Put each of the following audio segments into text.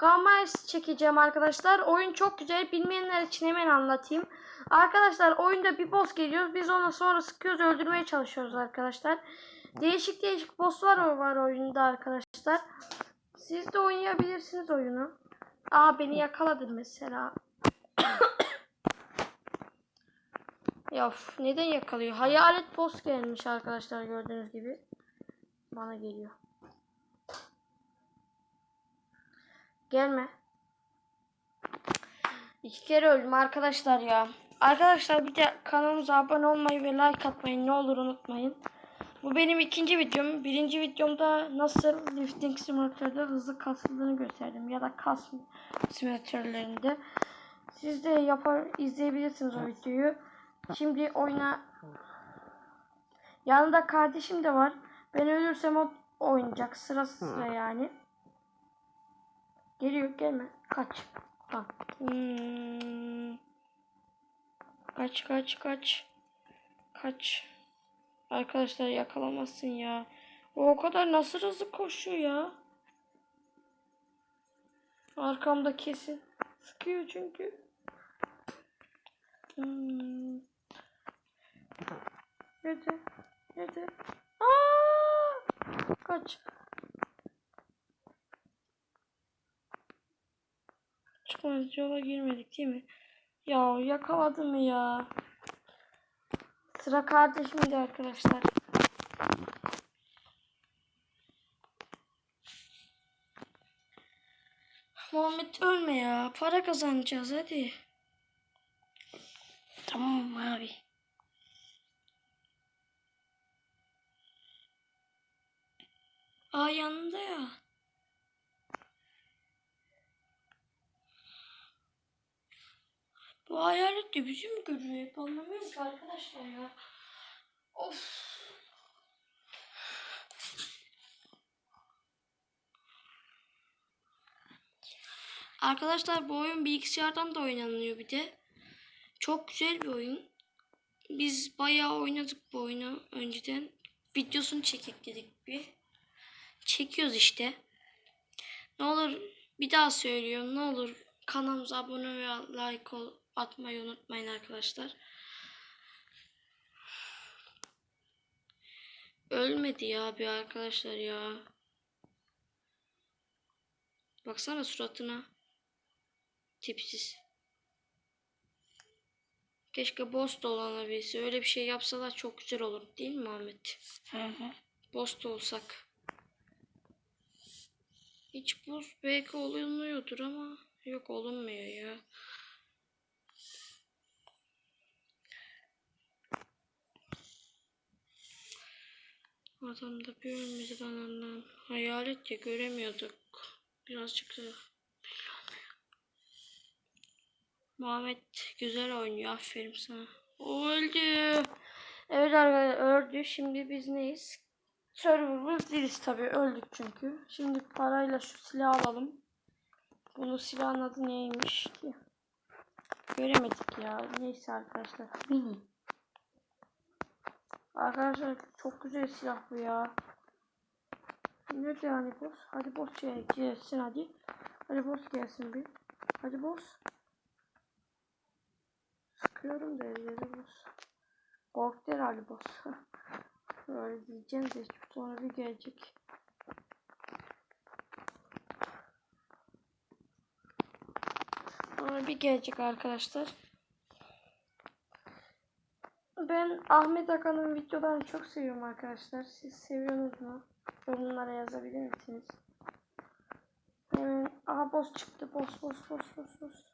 Gamais çekeceğim arkadaşlar. Oyun çok güzel. Bilmeyenler için hemen anlatayım. Arkadaşlar oyunda bir boss geliyor. Biz ona sonra sıkıyoruz öldürmeye çalışıyoruz arkadaşlar. Değişik değişik bosslar var oyunda arkadaşlar. Siz de oynayabilirsiniz oyunu. Aa beni yakaladın mesela. ya neden yakalıyor? Hayalet boss gelmiş arkadaşlar gördüğünüz gibi. Bana geliyor. Gelme. İki kere öldüm arkadaşlar ya. Arkadaşlar bir de kanalımıza abone olmayı ve like atmayı ne olur unutmayın. Bu benim ikinci videom. Birinci videomda nasıl lifting simülatörde hızlı kasıldığını gösterdim. Ya da kas simülatörlerinde. Siz de yapar izleyebilirsiniz o videoyu. Şimdi oyuna yanında kardeşim de var. Ben ölürsem o oynayacak sıra sıra yani. Geliyor gelme. Kaç. Tamam. Hmm. Kaç kaç kaç. Kaç. Arkadaşlar yakalamazsın ya. O, o kadar nasıl hızlı koşuyor ya. Arkamda kesin. Sıkıyor çünkü. Hmm. Nerede? Nerede? Aa! Kaç. Yola girmedik değil mi? Ya yakaladı mı ya? Sıra kardeşimdi arkadaşlar. Muhammed ölme ya. Para kazanacağız hadi. Tamam abi. Aa yanında ya. Bu hayalet de bizi mi görüyor? Hep anlamıyorum ki arkadaşlar ya. Of. Arkadaşlar bu oyun bilgisayardan da oynanıyor bir de. Çok güzel bir oyun. Biz bayağı oynadık bu oyunu önceden. Videosunu çekek dedik bir. Çekiyoruz işte. Ne olur bir daha söylüyorum. Ne olur kanalımıza abone ve like ol, atmayı unutmayın arkadaşlar. Ölmedi ya bir arkadaşlar ya. Baksana suratına. Tipsiz. Keşke boss da olanabilse. Öyle bir şey yapsalar çok güzel olur değil mi Ahmet? Hı hı. Boss da olsak. Hiç boss belki olunuyordur ama yok olunmuyor ya. Adamda bir lan Allah'ım. Hayalet ya göremiyorduk. Birazcık da Muhammed güzel oynuyor. Aferin sana. O öldü. Evet arkadaşlar öldü. Şimdi biz neyiz? Server'ımız değiliz tabii. Öldük çünkü. Şimdi parayla şu silahı alalım. Bunun silahın adı neymiş ki? Göremedik ya. Neyse arkadaşlar. Mini. Arkadaşlar çok güzel silah bu ya. Nerede yani boss? Hadi boss gel- gelsin hadi. Hadi boss gelsin bir. Hadi boss. Sıkıyorum da elleri boss. Korktu herhalde boss. Böyle diyeceğim de sonra bir gelecek. Sonra bir gelecek arkadaşlar. Ben Ahmet Akan'ın videolarını çok seviyorum arkadaşlar. Siz seviyorsunuz mu? Yorumlara yazabilir misiniz? Hemen aha boss çıktı. Boss boss boss boss boss.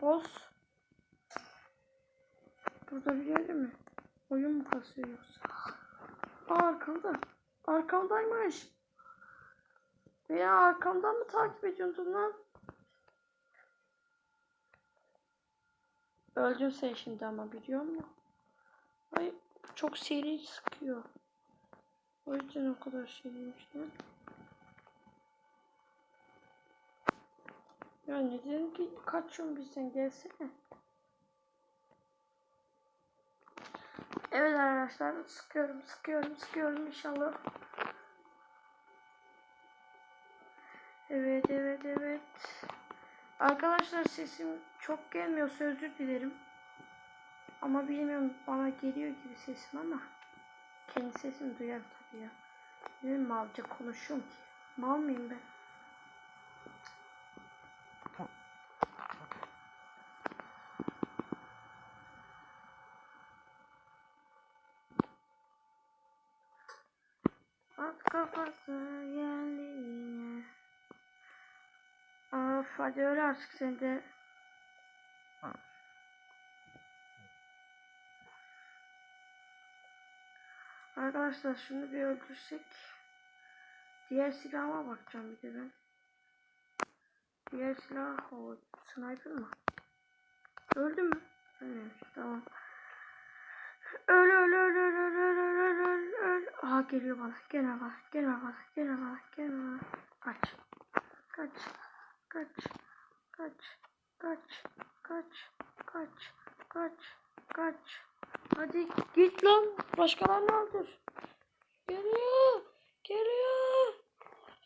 Boss. Burada bir yerde mi? Oyun mu kasıyor yoksa? Aa arkamda. Arkamdaymış. Veya arkamdan mı takip ediyordun lan? Öldün sen şimdi ama biliyor musun? Ay çok seri sıkıyor. O yüzden o kadar seriymiş lan. Ya neden ki kaçıyorsun bizden gelsene. Evet arkadaşlar sıkıyorum sıkıyorum sıkıyorum inşallah. Evet evet evet. Arkadaşlar sesim çok gelmiyorsa özür dilerim. Ama bilmiyorum bana geliyor gibi sesim ama kendi sesimi duyarım tabii ya. Ne malca konuşuyorum ki? Mal mıyım ben? At kafası geldi yine. Of hadi öyle artık sen de. Arkadaşlar şunu bir öldürsek. Diğer silahıma bakacağım bir de ben. Diğer silah o sniper mı? Öldü mü? Ölmemiş tamam. Öl öl öl öl öl öl öl öl öl öl. Aha geliyor bana. Gene bana. Gene bana. Gene bana. Gene bana. Kaç. Kaç. Kaç. Kaç. Kaç. Kaç. Kaç. Kaç. Kaç. Hadi git lan. Başkalarını öldür. Geliyor. Geliyor.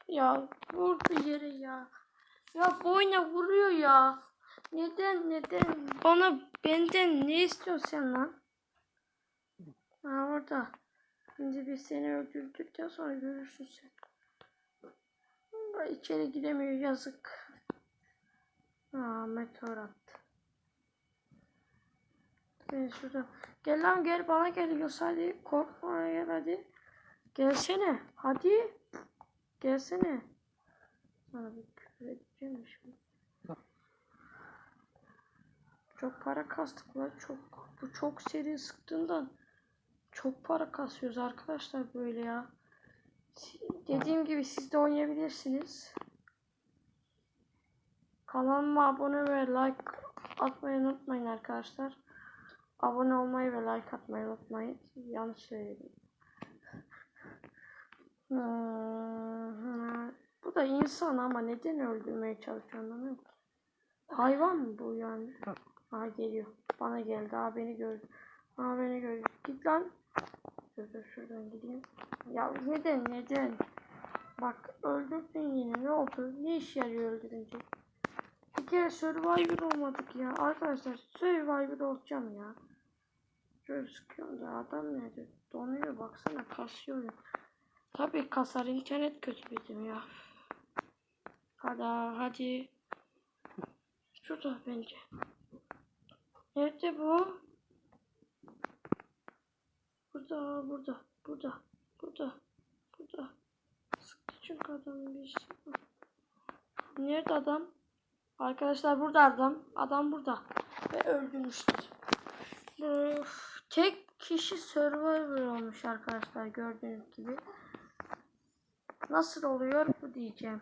Ya vurdu yere ya. Ya boyuna vuruyor ya. Neden neden? Bana benden ne istiyorsun sen lan? Ha orada. Şimdi biz seni öldürdükten sonra görürsün sen. İçeri giremiyor yazık. Aa meteor attı. Ben şurada. Gel lan gel bana geliyorsa hadi korkma gel hadi. Gelsene hadi. Gelsene. Sana bir küfür edeceğim de şimdi. Çok para kastık lan çok. Bu çok seri sıktığından çok para kasıyoruz arkadaşlar böyle ya. Dediğim gibi siz de oynayabilirsiniz. Kanalıma abone ve like atmayı unutmayın arkadaşlar. Abone olmayı ve like atmayı unutmayın. Yanlış söyledim. Hmm, Bu da insan ama neden öldürmeye çalışıyor anlamıyorum ki. Hayvan mı bu yani? Ha geliyor. Bana geldi. Ha beni gördü. Ha beni gördü. Git lan. Dur şuradan gideyim. Ya neden neden? Bak öldürdün yine. Ne oldu? Ne iş yarıyor öldürünce? Bir kere Survivor olmadık ya. Arkadaşlar Survivor olacağım ya. Şöyle sıkıyorum da adam nerede? Donuyor baksana kasıyor ya. Tabii kasar internet kötü bizim ya. Hadi hadi. Şurada bence. Nerede bu? Burada, burada, burada, burada, burada. Sıktı çünkü adamın bir şey. Nerede adam? Arkadaşlar burada adam. Adam burada. Ve öldürmüşler. Öf, tek kişi survivor olmuş arkadaşlar gördüğünüz gibi. Nasıl oluyor bu diyeceğim.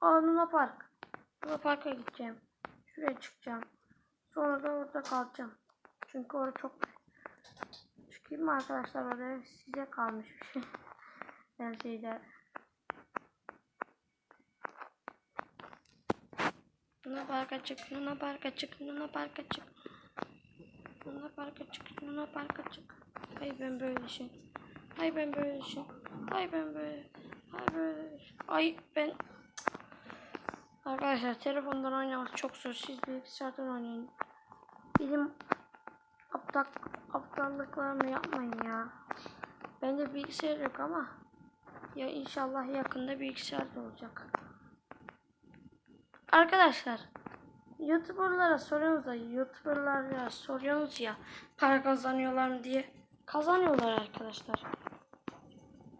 Aa Luna Park. Luna Park'a gideceğim. Şuraya çıkacağım. Sonra da orada kalacağım. Çünkü orada çok Çıkayım mı arkadaşlar oraya size kalmış bir şey. Her şeyde. Luna Park'a çık, Luna Park'a çık, Luna Park'a çık. Luna Park'a çık, Luna Park'a çık. Ay ben böyle şey. Ay ben böyle şey. Ay ben böyle. Ay böyle. Ay ben. Arkadaşlar telefondan oynamak çok zor. Siz bilgisayardan oynayın. Benim aptal aptallıklarımı yapmayın ya. Bende bilgisayar yok ama ya inşallah yakında bilgisayar da olacak. Arkadaşlar YouTuber'lara soruyoruz da YouTuber'lara soruyoruz ya para kazanıyorlar mı diye. Kazanıyorlar arkadaşlar.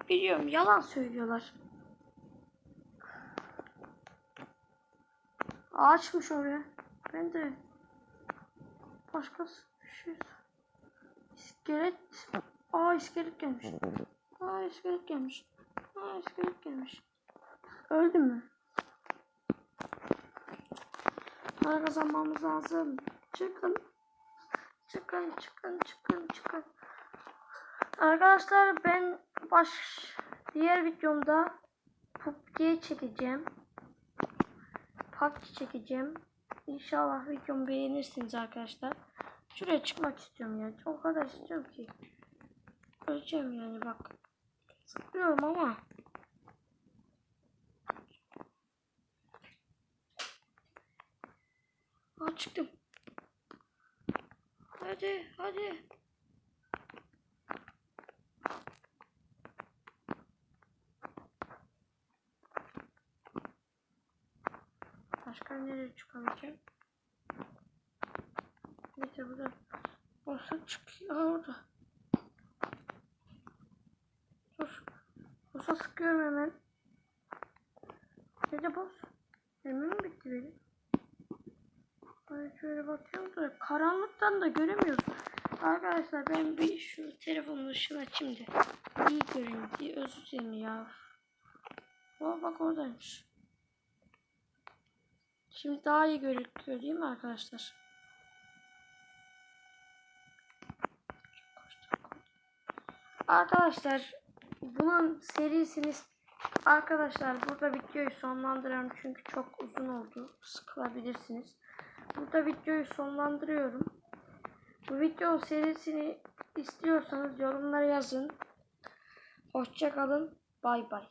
Biliyorum yalan söylüyorlar. Ağaçmış oraya. Ben de başka bir şey. İskelet. Aa iskelet gelmiş. Aa iskelet gelmiş. Aa iskelet gelmiş. Öldü mü? Para kazanmamız lazım. Çıkın. Çıkın çıkın çıkın çıkın. Arkadaşlar ben baş diğer videomda PUBG çekeceğim. PUBG çekeceğim. İnşallah videomu beğenirsiniz arkadaşlar. Şuraya çıkmak istiyorum ya. O kadar istiyorum ki. Öleceğim yani bak. Sıkıyorum ama. Çıktım. Hadi hadi. Başka nereye çıkamayacağım? Neyse burada olsa çıkıyor orada. Dur. Olsa sıkıyorum hemen. Dede boz. Hemen mi bitti benim? Ay şöyle bakıyorum da karanlıktan da göremiyoruz. Arkadaşlar ben bir şu telefonun ışığını açayım da iyi göreyim diye özür dilerim ya. O bak oradaymış. Şimdi daha iyi gözüküyor değil mi arkadaşlar? Arkadaşlar bunun serisini arkadaşlar burada videoyu sonlandırıyorum çünkü çok uzun oldu. Sıkılabilirsiniz. Burada videoyu sonlandırıyorum. Bu video serisini istiyorsanız yorumlara yazın. Hoşça kalın. Bay bay.